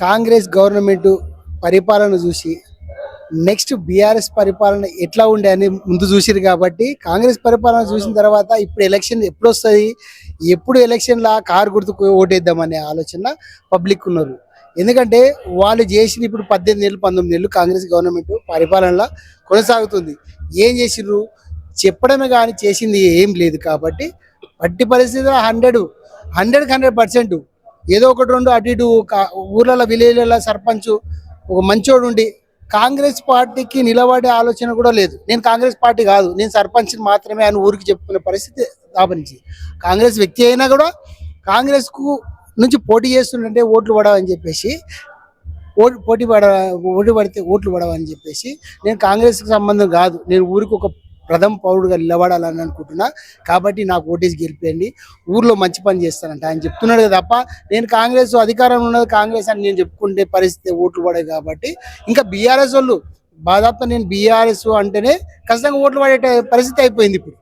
Congress government పరిపాలన చూసి next BRS పరిపాలన ఎట్లా ఉండే అని ముందు చూసిరు కాబట్టి కాంగ్రెస్ పరిపాలన చూసిన తర్వాత ఇప్పుడు ఎలక్షన్ ఎప్పుడు వస్తుంది ఎప్పుడు ఎలక్షన్లా కారు గుర్తుకు ఓటేద్దామనే ఆలోచన పబ్లిక్ ఉన్నారు ఎందుకంటే వాళ్ళు చేసిన ఇప్పుడు పద్దెనిమిది నెలలు పంతొమ్మిది నెలలు కాంగ్రెస్ గవర్నమెంట్ పరిపాలనలో కొనసాగుతుంది. ఏం చేసిర్రు? చెప్పడమే కానీ చేసింది ఏం లేదు కాబట్టి పట్టి పరిస్థితిలో హండ్రెడ్ హండ్రెడ్కి హండ్రెడ్ పర్సెంట్ ఏదో ఒకటి రెండు అటు ఇటు కా- ఊర్లలో విలేజ్లలో సర్పంచ్ ఒక మంచోడు ఉండి కాంగ్రెస్ పార్టీకి నిలబడే ఆలోచన కూడా లేదు. నేను కాంగ్రెస్ పార్టీ కాదు. నేను సర్పంచ్ని మాత్రమే అని ఊరికి చెప్పుకునే పరిస్థితి దాపనించింది కాంగ్రెస్ వ్యక్తి అయినా కూడా కాంగ్రెస్కు నుంచి పోటీ చేస్తుంటే ఓట్లు పడవని చెప్పేసి ఓటు పోటీ పడ ఓటు పడితే ఓట్లు పడవని చెప్పేసి నేను కాంగ్రెస్కి సంబంధం కాదు. నేను ఊరికి ఒక ప్రథమ పౌరుడుగా నిలబడాలని అనుకుంటున్నా. కాబట్టి నాకు ఓటేసి గెలిపేయండి. ఊర్లో మంచి పని చేస్తానంట ఆయన చెప్తున్నాడు తప్ప నేను కాంగ్రెస్ అధికారంలో ఉన్నది కాంగ్రెస్ అని నేను చెప్పుకుంటే పరిస్థితి ఓట్లు పడే కాబట్టి ఇంకా బీఆర్ఎస్ వాళ్ళు దాదాపు నేను బీఆర్ఎస్ అంటేనే ఖచ్చితంగా ఓట్లు పడే పరిస్థితి అయిపోయింది ఇప్పుడు.